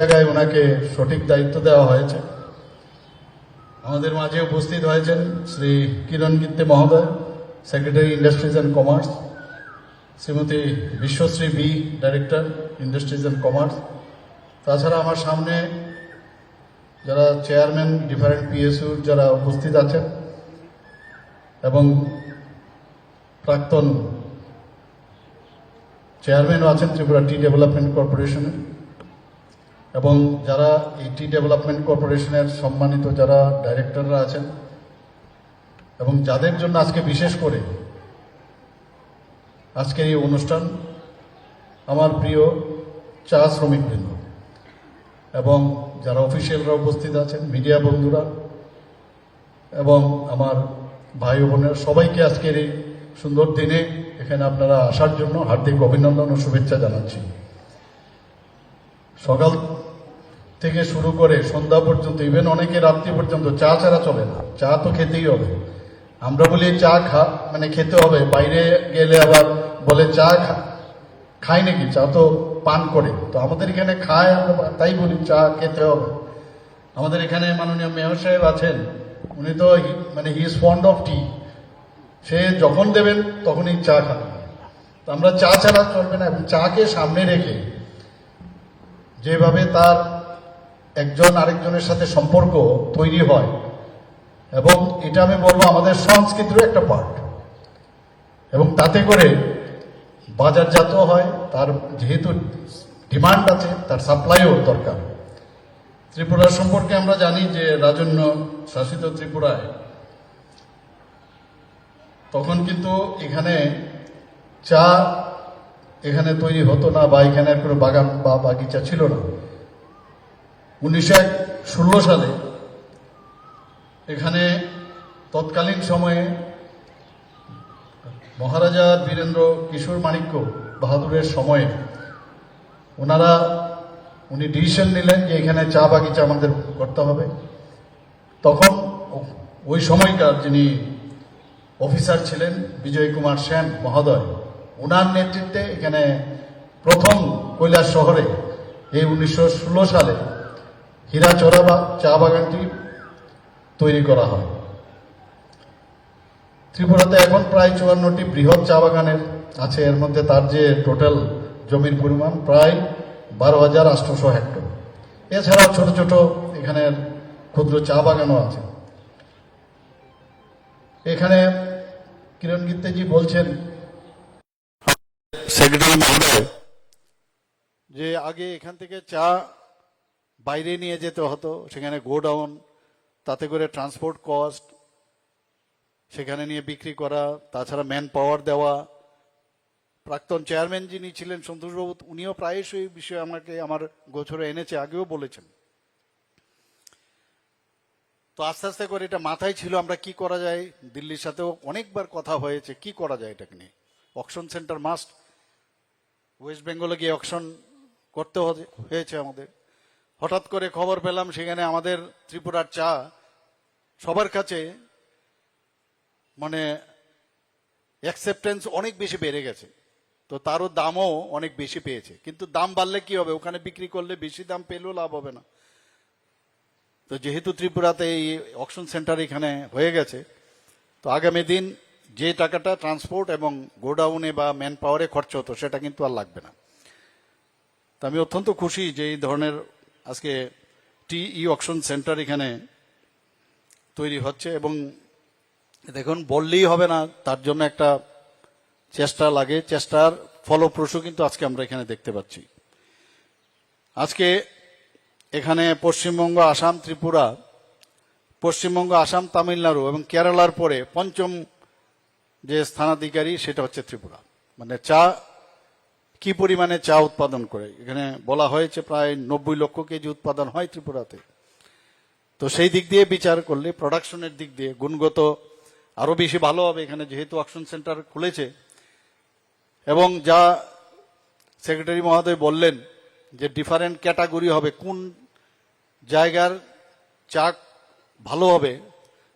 জায়গায় ওনাকে সঠিক দায়িত্ব দেওয়া হয়েছে। আমাদের মাঝে উপস্থিত হয়েছেন শ্রী কিরণ গিত্তে মহোদয় secretary industries and commerce Shrimati Bishwashri B director industries and commerce তাছাড়া আমার সামনে যারা চেয়ারম্যান ডিফারেন্ট পিএসইউর যারা উপস্থিত আছেন এবং প্রাক্তন চেয়ারম্যানও আছেন ত্রিপুরা টি ডেভেলপমেন্ট কর্পোরেশনের এবং যারা এই টি ডেভেলপমেন্ট কর্পোরেশনের সম্মানিত যারা ডাইরেক্টররা আছেন, এবং যাদের জন্য আজকে বিশেষ করে আজকের এই অনুষ্ঠান, আমার প্রিয় চা শ্রমিকবৃন্দ, এবং যারা অফিসিয়ালরা উপস্থিত আছেন, মিডিয়া বন্ধুরা, এবং আমার ভাই বোনেরা, সবাইকে আজকের এই সুন্দর দিনে এখানে আপনারা আসার জন্য হার্দিক অভিনন্দন ও শুভেচ্ছা জানাচ্ছি। সকাল থেকে শুরু করে সন্ধ্যা পর্যন্ত ইভেন অনেকে রাত্রি পর্যন্ত চা ছাড়া চলে না। চা তো খেতেই হবে। আমরা বলি চা খা মানে খেতে হবে। বাইরে গেলে আবার বলে চা খা- খাই নাকি? চা তো পান করে। তো আমাদের এখানে খায় আমরা, তাই বলি চা খেতে হবে। আমাদের এখানে মাননীয় মেয়র সাহেব আছেন। উনি তো মানে he is fond of tea. সে যখন দেবেন, তখনই চা খাবেন তো আমরা চা ছাড়া চলবে না। এবং চাকে সামনে রেখে যেভাবে তার একজন আরেকজনের সাথে সম্পর্ক তৈরি হয়। এবং এটা আমি বলব আমাদের সংস্কৃতির একটা পার্ট এবং তাতে করে বাজারজাত হয়, তার যেহেতু ডিমান্ড আছে, তার সাপ্লাইও দরকার। ত্রিপুরা সম্পর্কে আমরা জানি যে রাজন্য শাসিত ত্রিপুরায় তখন কিন্তু এখানে চা এখানে তৈরি হতো না বা এখানে কোনো বাগান বা বাগিচা ছিল না। উনিশশো ষোলো সালে এখানে তৎকালীন সময়ে মহারাজা বীরেন্দ্র কিশোর মাণিক্য বাহাদুরের সময়ে ওনারা, উনি ডিসিশন নিলেন যে এখানে চা বাগিচা আমাদের করতে হবে। তখন ওই সময়কার যিনি অফিসার ছিলেন বিজয় কুমার সেন মহোদয় ওনার নেতৃত্বে এখানে প্রথম কৈলাস শহরে এই উনিশশো ষোলো সালে হীরাচড়া বা চা বাগানটি তৈরি করা হয়। ত্রিপুরাতে এখন প্রায় চুয়ান্নটি বৃহৎ চা বাগানের আছে। এর মধ্যে তার যে টোটাল জমির পরিমাণ প্রায় বারো হাজার আটশোশো হেক্টর। এছাড়াও ছোট ছোট এখানের ক্ষুদ্র চা বাগানও আছে। এখানে কিরণ গিত্তেজি বলছেন সেক্রেটারি মহোদয় যে আগে এখান থেকে চা বাইরে নিয়ে যেতে হতো, সেখানে গোডাউন, তাতে করে ট্রান্সপোর্ট কস্ট, সেখানে নিয়ে বিক্রি করা, তাছাড়া ম্যান পাওয়ার দেওয়া। প্রাক্তন চেয়ারম্যান যিনি ছিলেন সন্তোষবাবু, উনিও প্রায়শই এই বিষয়ে আমাকে, আমার গোছরে এনেছে, আগেও বলেছেন। তো আস্তে আস্তে করে এটা মাথায় ছিল, আমরা কি করা যায়? দিল্লির সাথেও অনেকবার কথা হয়েছে, কি করা যায় এটাকে নিয়ে? অকশন সেন্টার মাস্ট ওয়েস্ট বেঙ্গলে গিয়ে অকশন করতে হয়েছে আমাদের। হঠাৎ করে খবর পেলাম সেখানে আমাদের ত্রিপুরার চা সবার কাছে মানে অ্যাকসেপ্টেন্স অনেক বেশি বেড়ে গেছে। তো তারও দামও অনেক বেশি পেয়েছে। কিন্তু দাম বাড়লে কি হবে? ওখানে বিক্রি করলে বেশি দাম পেলেও লাভ হবে না। তো যেহেতু ত্রিপুরাতে এই অকশন সেন্টার এখানে হয়ে গেছে, তো আগামী দিন যে টাকাটা ট্রান্সপোর্ট এবং গোডাউনে বা ম্যান পাওয়ারে খরচ হতো, সেটা কিন্তু আর লাগবে না। তো আমি অত্যন্ত খুশি যে এই ধরনের আজকে টি ই অকশন সেন্টার এখানে তৈরি হচ্ছে এবং দেখুন, বললেই হবে না, তার জন্য একটা চেষ্টা লাগে, চেষ্টার ফলপ্রসূ কিন্তু আজকে আমরা এখানে দেখতে পাচ্ছি। আজকে এখানে পশ্চিমবঙ্গ, আসাম, ত্রিপুরা, পশ্চিমবঙ্গ, আসাম, তামিলনাড়ু এবং কেরালার পরে পঞ্চম যে স্থানাধিকারী সেটা হচ্ছে ত্রিপুরা। মানে চা কি পরিমাণে চা উৎপাদন করে? এখানে বলা হয়েছে প্রায় নব্বই লক্ষ কেজি উৎপাদন হয় ত্রিপুরাতে। তো সেই দিক দিয়ে বিচার করলে প্রোডাকশনের দিক দিয়ে গুণগত আরও বেশি ভালো হবে এখানে যেহেতু অকশন সেন্টার খুলেছে। এবং যা সেক্রেটারি মহোদয় বললেন যে ডিফারেন্ট ক্যাটাগরি হবে, কোন জায়গার চা ভালো হবে,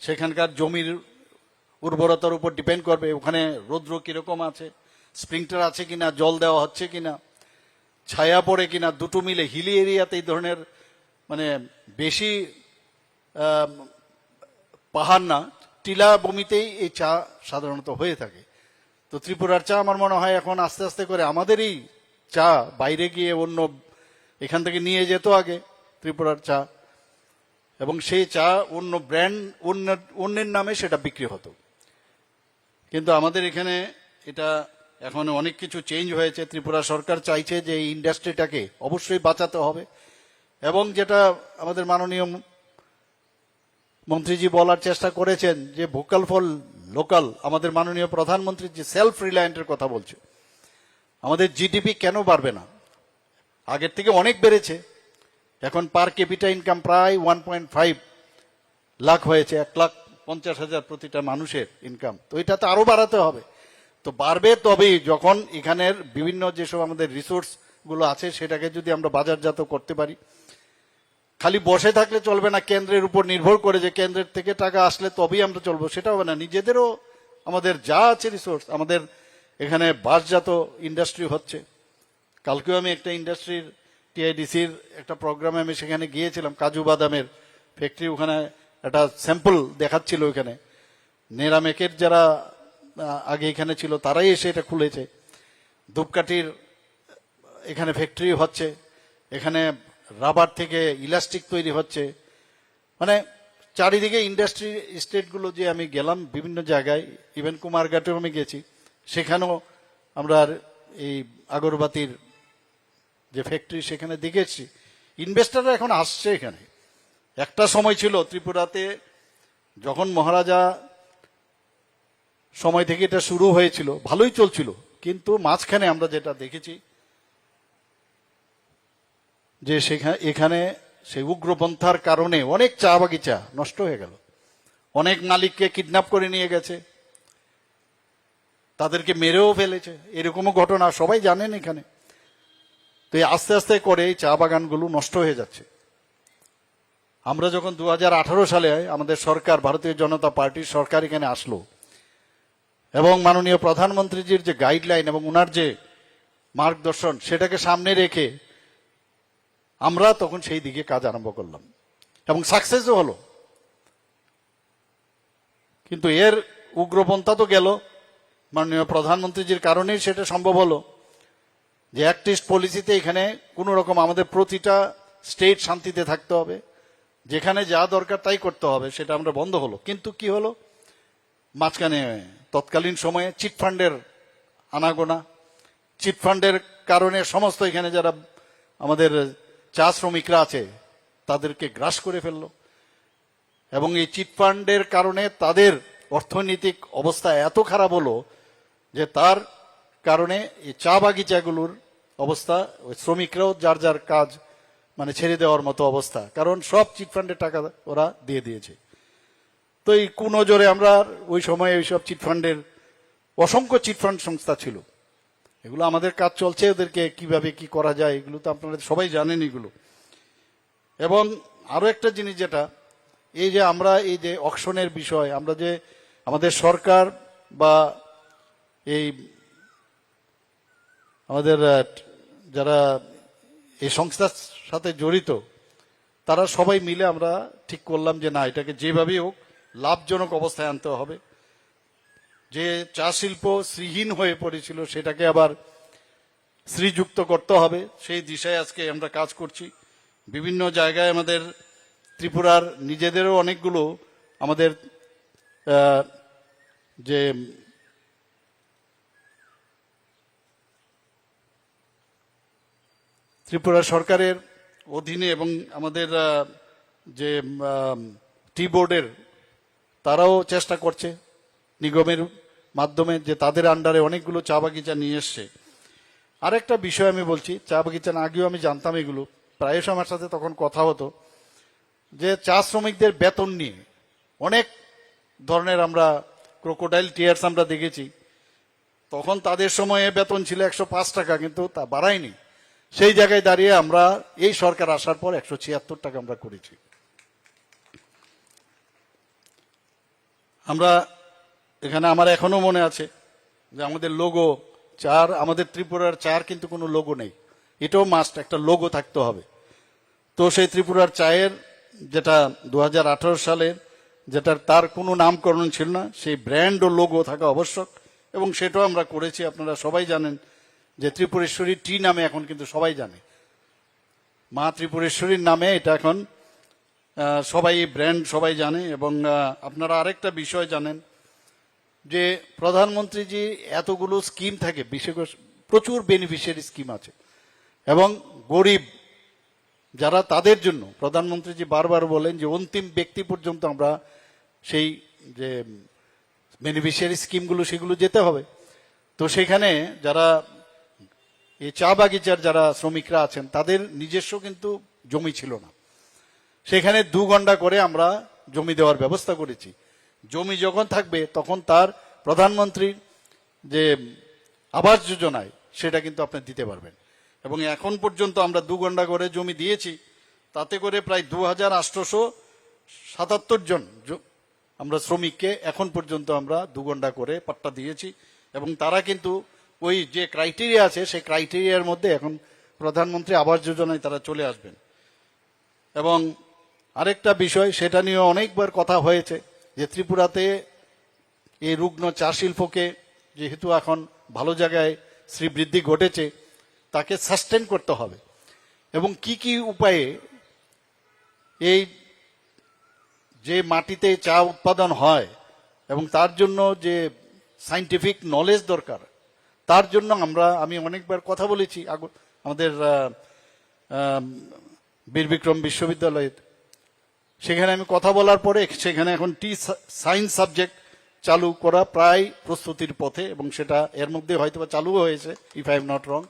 সেখানকার জমির উর্বরতার উপর ডিপেন্ড করবে, ওখানে রৌদ্র কীরকম আছে স্প্রিংটার আছে কিনা, জল দেওয়া হচ্ছে কিনা, ছায়া পড়ে কিনা, দুটো মিলে হিলি এরিয়াতে এই ধরনের মানে বেশি পাহাড় না, টিলা ভূমিতেই এই চা সাধারণত হয়ে থাকে। তো ত্রিপুরার চা আমার মনে হয় এখন আস্তে আস্তে করে আমাদেরই চা বাইরে গিয়ে অন্য এখান থেকে নিয়ে যেত আগে ত্রিপুরার চা। এবং সেই চা অন্য ব্র্যান্ড, অন্য, অন্যের নামে সেটা বিক্রি হতো। কিন্তু আমাদের এখানে এটা এখন অনেক কিছু চেঞ্জ হয়েছে। ত্রিপুরা সরকার চাইছে যে এই ইন্ডাস্ট্রিটাকে অবশ্যই বাঁচাতে হবে। এবং যেটা আমাদের মাননীয় মন্ত্রীজি বলার চেষ্টা করেছেন যে ভোকাল ফর লোকাল আমাদের মাননীয় প্রধানমন্ত্রী যে সেলফ রিলায়েন্টের কথা বলছে, আমাদের জিডিপি কেন বাড়বে না? আগের থেকে অনেক বেড়েছে। এখন পার ক্যাপিটা ইনকাম প্রায় ওয়ান পয়েন্ট ফাইভ লাখ হয়েছে, এক লাখ পঞ্চাশ হাজার প্রতিটা মানুষের ইনকাম তো এটা তো আরও বাড়াতে হবে। তো বাড়বে। তবেই যখন এখানের বিভিন্ন যেসব আমাদের রিসোর্সগুলো আছে, সেটাকে যদি আমরা বাজারজাত করতে পারি। খালি বসে থাকলে চলবে না, কেন্দ্রের উপর নির্ভর করে যে কেন্দ্রের থেকে টাকা আসলে তবেই আমরা চলবো সেটা হবে না। নিজেদেরও আমাদের যা আছে রিসোর্স আমাদের এখানে বাসজাত ইন্ডাস্ট্রি হচ্ছে। কালকেও আমি একটা ইন্ডাস্ট্রির টিআইডিসির একটা প্রোগ্রামে আমি সেখানে গিয়েছিলাম, কাজু বাদামের ফ্যাক্টরি ওখানে একটা স্যাম্পল দেখাচ্ছিল ওখানে নেরামেকের যারা আগে এখানে ছিল, তারাই এসে এটা খুলেছে। ধূপকাঠির এখানে ফ্যাক্টরি হচ্ছে, এখানে রাবার থেকে ইলাস্টিক তৈরি হচ্ছে। মানে চারিদিকে ইন্ডাস্ট্রি স্টেটগুলো যে আমি গেলাম বিভিন্ন জায়গায় ইভেন কুমারঘাটেও আমি গেছি, সেখানেও আমরা এই আগরবাতির যে ফ্যাক্টরি সেখানে দেখেছি। ইনভেস্টাররা এখন আসছে এখানে। একটা সময় ছিল ত্রিপুরাতে যখন মহারাজা সময় থেকে এটা শুরু হয়েছিল, ভালোই চলছিল, কিন্তু মাঝখানে আমরা যেটা দেখেছি, যে সেখানে এখানে সেই উগ্রপন্থার কারণে অনেক চা বাগিচা নষ্ট হয়ে গেল। অনেক মালিককে কিডন্যাপ করে নিয়ে গেছে, তাদেরকে মেরেও ফেলেছে, এরকমও ঘটনা সবাই জানেন এখানে। তো এই আস্তে আস্তে করে এই চা বাগানগুলো নষ্ট হয়ে যাচ্ছে। আমরা যখন দু হাজার আঠারো সালে আমাদের সরকার, ভারতীয় জনতা পার্টির সরকার এখানে আসলো এবং মাননীয় প্রধানমন্ত্রীজির যে গাইডলাইন এবং ওনার যে মার্গদর্শন, সেটাকে সামনে রেখে আমরা তখন সেই দিকে কাজ আরম্ভ করলাম। এবং সাকসেসও হলো। কিন্তু এর উগ্রপন্থা তো গেল। মাননীয় প্রধানমন্ত্রীজির কারণেই সেটা সম্ভব হলো যে অ্যাক্টিস্ট পলিসিতে এখানে কোনো রকম আমাদের প্রতিটা স্টেট শান্তিতে থাকতে হবে। যেখানে যা দরকার তাই করতে হবে, সেটা আমরা বন্ধ হলো। কিন্তু কি হলো? মাঝখানে তৎকালীন সময়ে চিটফান্ডের আনাগোনা চিটফান্ডের কারণে সমস্ত এখানে যারা আমাদের চা শ্রমিকরা আছে, তাদেরকে গ্রাস করে ফেলল। এবং এই চিটফান্ডের কারণে তাদের অর্থনৈতিক অবস্থা এত খারাপ হলো যে তার কারণে এই চা বাগিচাগুলোর অবস্থা, ওই শ্রমিকরাও যার যার কাজ মানে ছেড়ে দেওয়ার মতো অবস্থা। কারণ সব চিটফান্ডের টাকা ওরা দিয়ে দিয়েছে। তো এই কুনজরে আমরা ওই সময় ওইসব চিটফান্ডের অসংখ্য চিটফান্ড সংস্থা ছিল। এগুলো আমাদের কাজ চলছে, ওদেরকে কীভাবে কি করা যায়, এগুলো তো আপনারা সবাই জানেন এগুলো। এবং আরও একটা জিনিস যেটা, এই যে আমরা এই যে অকশনের বিষয়, আমরা যে আমাদের সরকার বা এই আমাদের যারা এই সংস্থার সাথে জড়িত, তারা সবাই মিলে আমরা ঠিক করলাম যে না, এটাকে যেভাবেই হোক লাভজনক অবস্থায় আনতে হবে। যে চা শিল্প শ্রীহীন হয়ে পড়েছিল, সেটাকে আবার শ্রীযুক্ত করতে হবে। সেই দিশায় আজকে আমরা কাজ করছি। বিভিন্ন জায়গায় আমাদের ত্রিপুরার নিজেদেরও অনেকগুলো আমাদের যে ত্রিপুরা সরকারের অধীনে এবং আমাদের যে টি বোর্ডের তারাও চেষ্টা করছে নিগমের মাধ্যমে যে তাদের আন্ডারে অনেকগুলো চা বাগিচা নিয়ে এসছে। আরেকটা বিষয় আমি বলছি, চা বাগিচা না আগেও আমি জানতাম এগুলো। প্রায়শ আমার সাথে তখন কথা হতো যে চা শ্রমিকদের বেতন নিয়ে। অনেক ধরনের আমরা ক্রোকোডাইল টিয়ার্স আমরা দেখেছি। তখন তাদের সময়ে বেতন ছিল একশো পাঁচ টাকা, কিন্তু তা বাড়ায়নি। সেই জায়গায় দাঁড়িয়ে আমরা এই সরকার আসার পর একশো ছিয়াত্তর টাকা আমরা করেছি। আমরা এখানে আমার এখনও মনে আছে যে আমাদের লোগো চার, আমাদের ত্রিপুরার চার কিন্তু কোনো লোগো নেই। এটাও মাস্ট একটা লোগো থাকতে হবে। তো সেই ত্রিপুরার চায়ের যেটা দু হাজার আঠারো সালের, যেটার তার কোনো নামকরণ ছিল না, সেই ব্র্যান্ড ও লোগো থাকা আবশ্যক। এবং সেটাও আমরা করেছি, আপনারা সবাই জানেন যে ত্রিপুরেশ্বরী টি নামে এখন কিন্তু সবাই জানে। মা ত্রিপুরেশ্বরীর নামে এটা এখন সবাই ব্র্যান্ড সবাই জানে এবং আপনারা আরেকটা বিষয় জানেন যে প্রধানমন্ত্রী যে এতগুলো স্কিম থাকে, বিশেষ প্রচুর বেনিফিশিয়ারি স্কিম আছে এবং গরিব যারা তাদের জন্য প্রধানমন্ত্রী যে বারবার বলেন যে অন্তিম ব্যক্তি পর্যন্ত আমরা সেই যে বেনিফিশিয়ারি স্কিমগুলো সেগুলো যেতে হবে। তো সেখানে যারা এই চা বাগিচার যারা শ্রমিকরা আছেন, তাদের নিজস্ব কিন্তু জমি ছিল না। সেখানে দু ঘণ্টা করে আমরা জমি দেওয়ার ব্যবস্থা করেছি। জমি যখন থাকবে, তখন তার প্রধানমন্ত্রীর যে আবাস যোজনায় সেটা কিন্তু আপনি দিতে পারবেন। এবং এখন পর্যন্ত আমরা দু ঘণ্টা করে জমি দিয়েছি, তাতে করে প্রায় দু হাজার আটশোশো সাতাত্তর জন আমরা শ্রমিককে এখন পর্যন্ত আমরা দু ঘণ্টা করে পাট্টা দিয়েছি। এবং তারা কিন্তু ওই যে ক্রাইটেরিয়া আছে, সেই ক্রাইটেরিয়ার মধ্যে এখন প্রধানমন্ত্রী আবাস যোজনায় তারা চলে আসবেন। এবং আরেকটা বিষয় সেটা নিয়ে অনেকবার কথা হয়েছে যে ত্রিপুরাতে এই রুগ্ন চা শিল্পকে যেহেতু এখন ভালো জায়গায় শ্রীবৃদ্ধি ঘটেছে তাকে সাস্টেন করতে হবে। এবং কি কি উপায়ে এই যে মাটিতে চা উৎপাদন হয় এবং তার জন্য যে সাইন্টিফিক নলেজ দরকার তার জন্য আমরা আমি অনেকবার কথা বলেছি আমাদের আহ, আহ, বীর বিক্রম বিশ্ববিদ্যালয়ে সেখানে আমি কথা বলার পরে সেখানে এখন টি সায়েন্স সাবজেক্ট চালু করা প্রায় প্রস্তুতির পথে এবং সেটা এর মধ্যে হয়তো চালু হয়েছে if I am not wrong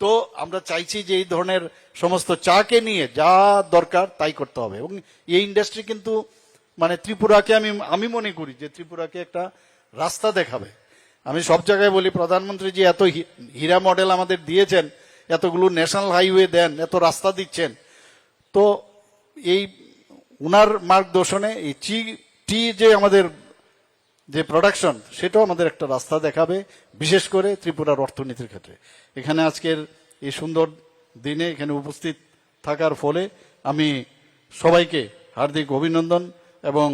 তো আমরা চাইছি যে এই ধরনের সমস্ত চাকে নিয়ে যা দরকার তাই করতে হবে এবং এই ইন্ডাস্ট্রি কিন্তু মানে ত্রিপুরাকে আমি আমি মনে করি যে ত্রিপুরাকে একটা রাস্তা দেখাবে। আমি সব জায়গায় বলি, প্রধানমন্ত্রী যে এত হীরা মডেল আমাদের দিয়েছেন, এতগুলো ন্যাশনাল হাইওয়ে দেন, এত রাস্তা দিচ্ছেন, তো এই উনার মার্গদর্শনে এই চি টি যে আমাদের যে প্রোডাকশন সেটাও আমাদের একটা রাস্তা দেখাবে বিশেষ করে ত্রিপুরার অর্থনীতির ক্ষেত্রে। এখানে আজকের এই সুন্দর দিনে এখানে উপস্থিত থাকার ফলে আমি সবাইকে হার্দিক অভিনন্দন এবং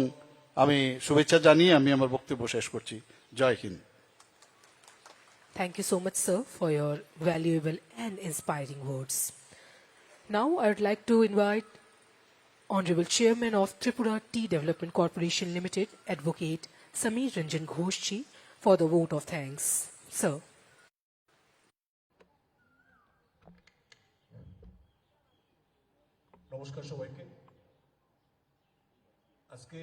আমি শুভেচ্ছা জানিয়ে আমি আমার বক্তব্য শেষ করছি। জয় Hind. Thank you so much, sir, for your valuable and inspiring words. Now, I would like to invite Honorable Chairman of Tripura Tea Development Corporation Limited, Advocate Samir Ranjan Ghoshji, for the vote of thanks. Sir. নমস্কার সবাইকে আজকে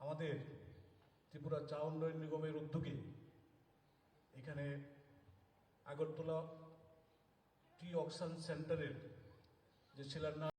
আমাদের ত্রিপুরা চা উন্নয়ন নিগমের উদ্যোগে এখানে আগরতলা টি auction সেন্টারের যে শিলান্যাস